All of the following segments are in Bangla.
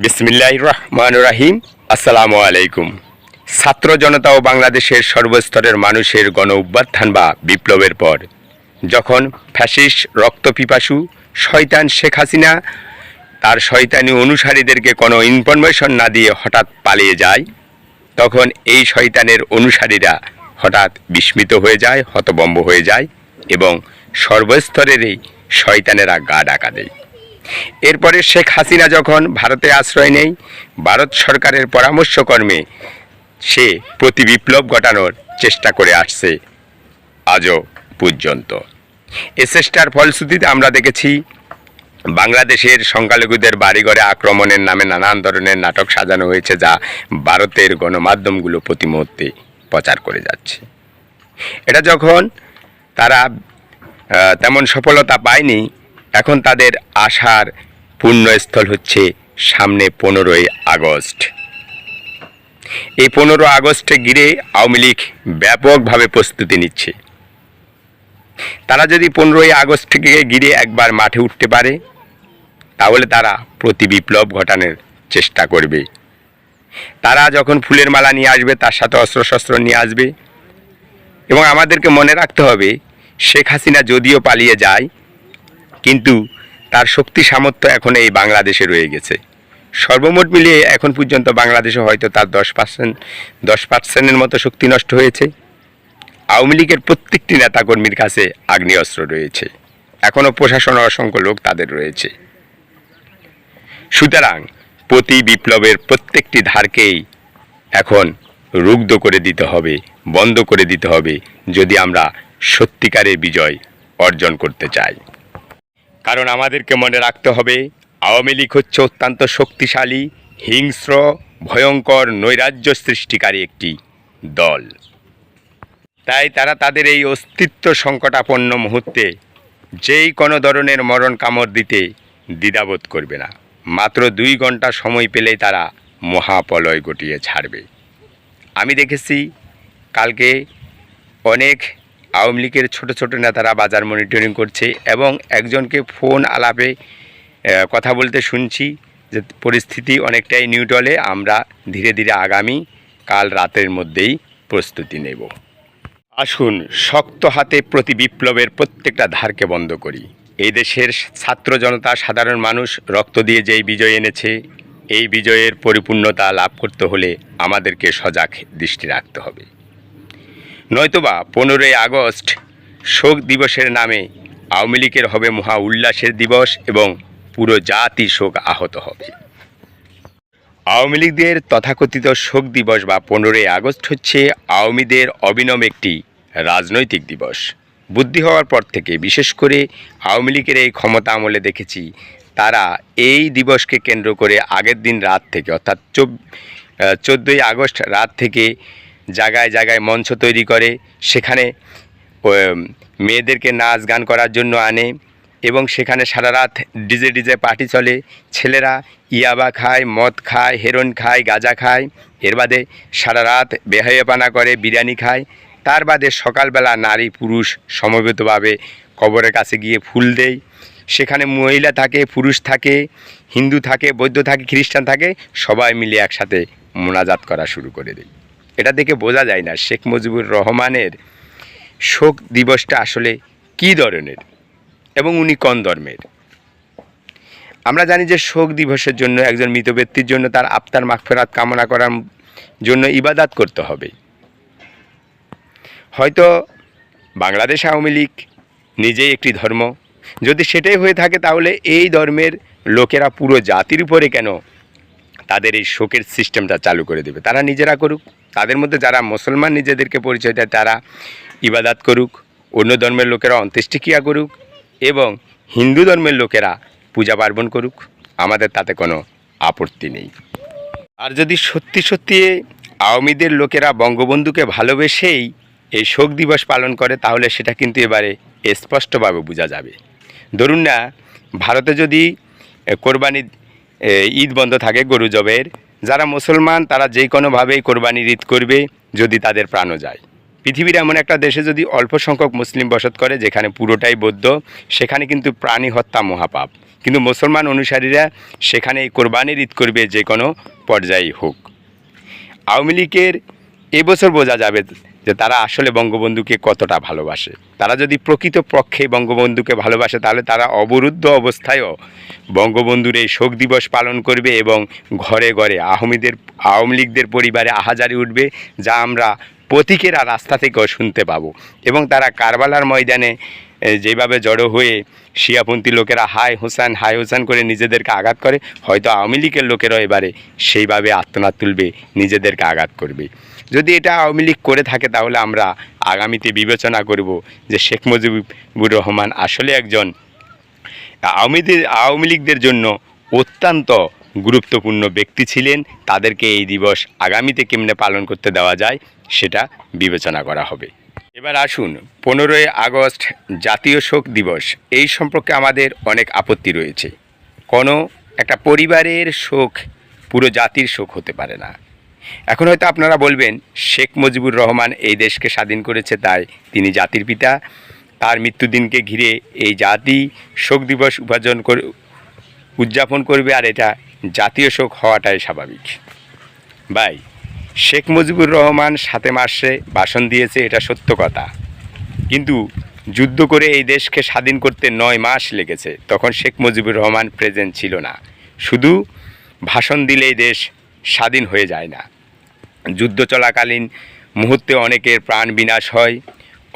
বিসমিল্লাহ রহমান রাহিম আসসালামু আলাইকুম ছাত্র জনতা ও বাংলাদেশের সর্বস্তরের মানুষের গণ অভ্যুত্থান বা বিপ্লবের পর, যখন ফ্যাসিস রক্তপিপাসু শয়তান শেখ হাসিনা তার শয়তানি অনুসারীদেরকে কোনো ইনফরমেশন না দিয়ে হঠাৎ পালিয়ে যায়, তখন এই শয়তানের অনুসারীরা হঠাৎ বিস্মিত হয়ে যায়, হতবম্ব হয়ে যায় এবং সর্বস্তরেরই শয়তানেরা গা ডাকা দেয়। এরপরে শেখ হাসিনা যখন ভারতে আশ্রয় নেই ভারত সরকারের পরামর্শকর্মে সে প্রতি বিপ্লব ঘটানোর চেষ্টা করে আসছে আজও পর্যন্ত। এ চেষ্টার ফলশ্রুতিতে আমরা দেখেছি, বাংলাদেশের সংখ্যালঘুদের বাড়িঘরে আক্রমণের নামে নানান ধরনের নাটক সাজানো হয়েছে যা ভারতের গণমাধ্যমগুলো প্রতি মুহূর্তে প্রচার করে যাচ্ছে। এটা যখন তারা তেমন সফলতা পায়নি এখন তাদের আশার পূর্ণস্থল হচ্ছে সামনে পনেরোই আগস্ট। এই পনেরো আগস্টে ঘিরে আওয়ামী লীগ ব্যাপকভাবে প্রস্তুতি নিচ্ছে। তারা যদি পনেরোই আগস্ট থেকে ঘিরে একবার মাঠে উঠতে পারে, তাহলে তারা প্রতি বিপ্লব ঘটানোর চেষ্টা করবে। তারা যখন ফুলের মালা নিয়ে আসবে, তার সাথে অস্ত্রশস্ত্র নিয়ে আসবে। এবং আমাদেরকে মনে রাখতে হবে, শেখ হাসিনা যদিও পালিয়ে যায় কিন্তু তার শক্তি সামর্থ্য এখন এই বাংলাদেশে রয়ে গেছে। সর্বমোট মিলিয়ে এখন পর্যন্ত বাংলাদেশে হয়তো তার দশ পার্সেন্ট, দশ পার্সেন্টের মতো শক্তি নষ্ট হয়েছে। আওয়ামী লীগের প্রত্যেকটি নেতাকর্মীর কাছে আগ্নেয়াস্ত্র রয়েছে। এখনও প্রশাসন অসংখ্য লোক তাদের রয়েছে। সুতরাং প্রতি বিপ্লবের প্রত্যেকটি ধারকেই এখন রুগ্ধ করে দিতে হবে, বন্ধ করে দিতে হবে, যদি আমরা সত্যিকারের বিজয় অর্জন করতে চাই। কারণ আমাদেরকে মনে রাখতে হবে, আওয়ামী লীগ হচ্ছে অত্যন্ত শক্তিশালী, হিংস্র, ভয়ঙ্কর নৈরাজ্য সৃষ্টিকারী একটি দল। তাই তারা তাদের এই অস্তিত্ব সংকটাপন্ন মুহূর্তে যেই কোনো ধরনের মরণ কামড় দিতে দ্বিধাবোধ করবে না। মাত্র দুই ঘণ্টা সময় পেলেই তারা মহাপলয় গটিয়ে ছাড়বে। আমি দেখেছি, কালকে অনেক আওয়ামী লীগের ছোটো ছোটো নেতারা বাজার মনিটরিং করছে এবং একজনকে ফোন আলাপে কথা বলতে শুনছি যে পরিস্থিতি অনেকটাই নিউটলে আমরা ধীরে ধীরে আগামী কাল রাতের মধ্যেই প্রস্তুতি নেব। আসুন শক্ত হাতে প্রতি বিপ্লবের প্রত্যেকটা ধারকে বন্ধ করি। এই দেশের ছাত্র জনতা, সাধারণ মানুষ রক্ত দিয়ে যেই বিজয় এনেছে, এই বিজয়ের পরিপূর্ণতা লাভ করতে হলে আমাদেরকে সজাগ দৃষ্টি রাখতে হবে। নয়তোবা পনেরোই আগস্ট শোক দিবসের নামে আওয়ামী লীগের হবে মহা উল্লাসের দিবস এবং পুরো জাতি শোক আহত হবে। আওয়ামী লীগদের তথাকথিত শোক দিবস বা পনেরোই আগস্ট হচ্ছে আওয়ামীদের অবিনম একটি রাজনৈতিক দিবস। বুদ্ধি হওয়ার পর থেকে বিশেষ করে আওয়ামী লীগের এই ক্ষমতা আমলে দেখেছি, তারা এই দিবসকে কেন্দ্র করে আগের দিন রাত থেকে অর্থাৎ চোদ্দোই আগস্ট রাত থেকে জায়গায় জায়গায় মঞ্চ তৈরি করে, সেখানে মেয়েদেরকে নাচ গান করার জন্য আনে এবং সেখানে সারা রাত ডিজে ডিজে পার্টি চলে। ছেলেরা ইয়াবা খায়, মদ খায়, হেরোইন খায়, গাঁজা খায়। এর বাদে সারা রাত বেহাইয়াপানা করে, বিরিয়ানি খায়। তার বাদে সকালবেলা নারী পুরুষ সমবেতভাবে কবরের কাছে গিয়ে ফুল দেয়। সেখানে মহিলা থাকে, পুরুষ থাকে, হিন্দু থাকে, বৌদ্ধ থাকে, খ্রিস্টান থাকে, সবাই মিলে একসাথে মোনাজাত করা শুরু করে দেয়। এটা দেখে বোঝা যায় না শেখ মুজিবুর রহমানের শোক দিবসটা আসলে কী ধরনের এবং উনি কোন ধর্মের? আমরা জানি যে শোক দিবসের জন্য একজন মৃত ব্যক্তির জন্য তার আত্মার মাগফেরাত কামনা করার জন্য ইবাদাত করতে হবে। হয়তো বাংলাদেশ আওয়ামী লীগ নিজেই একটি ধর্ম। যদি সেটাই হয়ে থাকে তাহলে এই ধর্মের লোকেরা পুরো জাতির উপরে কেন তাদের এই শোকের সিস্টেমটা চালু করে দেবে। তারা নিজেরা করুক, তাদের মধ্যে যারা মুসলমান নিজেদেরকে পরিচয় দেয় তারা ইবাদাত করুক, অন্য ধর্মের লোকেরা অন্ত্যেষ্টিক্রিয়া করুক এবং হিন্দু ধর্মের লোকেরা পূজা পার্বণ করুক, আমাদের তাতে কোনো আপত্তি নেই। আর যদি সত্যি সত্যি আওয়ামীদের লোকেরা বঙ্গবন্ধুকে ভালোবেসেই এই শোক দিবস পালন করে, তাহলে সেটা কিন্তু এবারে স্পষ্টভাবে বোঝা যাবে। ধরুন না, ভারতে যদি কোরবানি ঈদ বন্ধ থাকে, গরু জবের। যারা মুসলমান, তারা যে কোনোভাবেই কোরবানির ঈদ করবে যদি তাদের প্রাণও যায়। পৃথিবীর এমন একটা দেশে যদি অল্প সংখ্যক মুসলিম বসত করে, যেখানে পুরোটাই বৌদ্ধ, সেখানে কিন্তু প্রাণী হত্যা মহাপাপ। কিন্তু মুসলমান অনুসারীরা সেখানে এই কোরবানির ঈদ করবে যে কোনো পর্যায়ে হোক। আওয়ামী লীগের এবছর বোঝা যাবে যে তারা আসলে বঙ্গবন্ধুকে কতটা ভালোবাসে। তারা যদি প্রকৃত পক্ষে বঙ্গবন্ধুকে ভালোবাসে, তাহলে তারা অবরুদ্ধ অবস্থায়ও বঙ্গবন্ধুর এই শোক দিবস পালন করবে এবং ঘরে ঘরে আহমিদের, আওয়ামী লীগদের পরিবারে আহাজারি উঠবে, যা আমরা প্রতীকেরা রাস্তা থেকেও শুনতে পাবো। এবং তারা কারবালার ময়দানে যেভাবে জড়ো হয়ে শিয়াপন্থী লোকেরা হাই হোসেন হাই হোসেন করে নিজেদেরকে আঘাত করে, হয়তো আওয়ামী লীগের লোকেরাও এবারে সেইভাবে আত্মনাদ তুলবে, নিজেদেরকে আঘাত করবে। যদি এটা আওয়ামী লীগ করে থাকে, তাহলে আমরা আগামীতে বিবেচনা করব যে শেখ মুজিবুর রহমান আসলে একজন আওয়ামীদের, আওয়ামী লীগদের জন্য অত্যন্ত গুরুত্বপূর্ণ ব্যক্তি ছিলেন। তাদেরকে এই দিবস আগামীতে কেমনে পালন করতে দেওয়া যায় সেটা বিবেচনা করা হবে। এবার আসুন, পনেরোই আগস্ট জাতীয় শোক দিবস। এই সম্পর্কে আমাদের অনেক আপত্তি রয়েছে। কোনো একটা পরিবারের শোক পুরো জাতির শোক হতে পারে না। এখন হয়তো আপনারা বলবেন, শেখ মুজিবুর রহমান এই দেশকে স্বাধীন করেছে, তাই তিনি জাতির পিতা। তার মৃত্যুদিনকে ঘিরে এই জাতি শোক দিবস উপার্জন করে উদযাপন করবে আর এটা জাতীয় শোক হওয়াটাই স্বাভাবিক। ভাই, শেখ মুজিবুর রহমান সাতে মাসে ভাষণ দিয়েছে, এটা সত্য কথা। কিন্তু যুদ্ধ করে এই দেশকে স্বাধীন করতে নয় মাস লেগেছে, তখন শেখ মুজিবুর রহমান প্রেজেন্ট ছিল না। শুধু ভাষণ দিলেই দেশ স্বাধীন হয়ে যায় না। যুদ্ধ চলাকালীন মুহূর্তে অনেকের প্রাণ বিনাশ হয়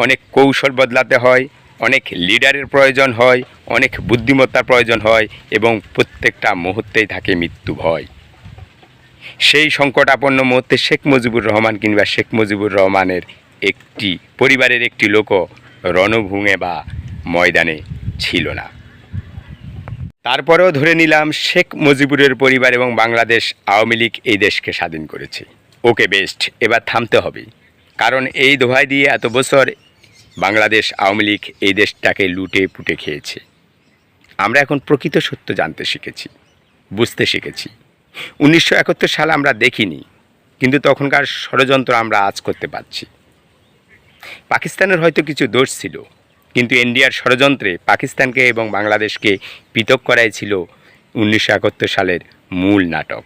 অনেক কৌশল বদলাতে হয়, অনেক লিডারের প্রয়োজন হয়, অনেক বুদ্ধিমত্তার প্রয়োজন হয় এবং প্রত্যেকটা মুহূর্তেই থাকে মৃত্যু ভয়। সেই সংকটাপন্ন মুহূর্তে শেখ মুজিবুর রহমান কিংবা শেখ মুজিবুর রহমানের একটি, পরিবারের একটি লোকও রণভূমে বা ময়দানে ছিল না। তারপরেও ধরে নিলাম শেখ মুজিবুরের পরিবার এবং বাংলাদেশ আওয়ামী লীগ এই দেশকে স্বাধীন করেছে। ওকে বেস্ট এবার থামতে হবে। কারণ এই দোহাই দিয়ে এত বছর বাংলাদেশ আওয়ামী লীগ এই দেশটাকে লুটে পুটে খেয়েছে। আমরা এখন প্রকৃত সত্য জানতে শিখেছি, বুঝতে শিখেছি। উনিশশো একাত্তর সালে আমরা দেখিনি, কিন্তু তখনকার ষড়যন্ত্র আমরা আজ করতে পারছি। পাকিস্তানের হয়তো কিছু দোষ ছিল, কিন্তু ইন্ডিয়ার ষড়যন্ত্রে পাকিস্তানকে এবং বাংলাদেশকে পৃথক করাই ছিল উনিশশো একাত্তর সালের মূল নাটক।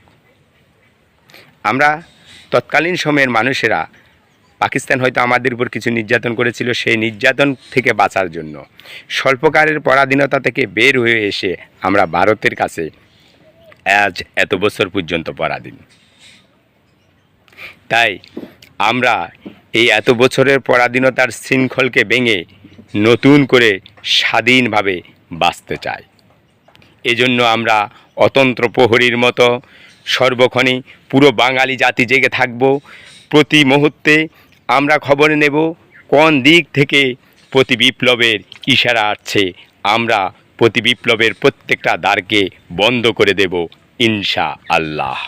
আমরা তৎকালীন সময়ের মানুষেরা পাকিস্তান হয়তো আমাদের উপর কিছু নির্যাতন করেছিল, সেই নির্যাতন থেকে বাঁচার জন্য। স্বল্পকারের পরাধীনতা থেকে বের হয়ে এসে আমরা ভারতের কাছে আজ এত বছর পর্যন্ত পরাধীন। তাই আমরা এই এত বছরের পরাধীনতার শৃঙ্খলকে ভেঙে নতুন করে স্বাধীনভাবে বাঁচতে চাই। এজন্য আমরা অতন্ত্র প্রহরীর মতো সর্বক্ষণে পুরো বাঙালি জাতি জেগে থাকব। প্রতি মুহূর্তে আমরা খবর নেব কোন দিক থেকে প্রতি বিপ্লবের ইশারা আসছে। আমরা প্রতি বিপ্লবের প্রত্যেকটা দ্বারকে বন্ধ করে দেব ইনশা আল্লাহ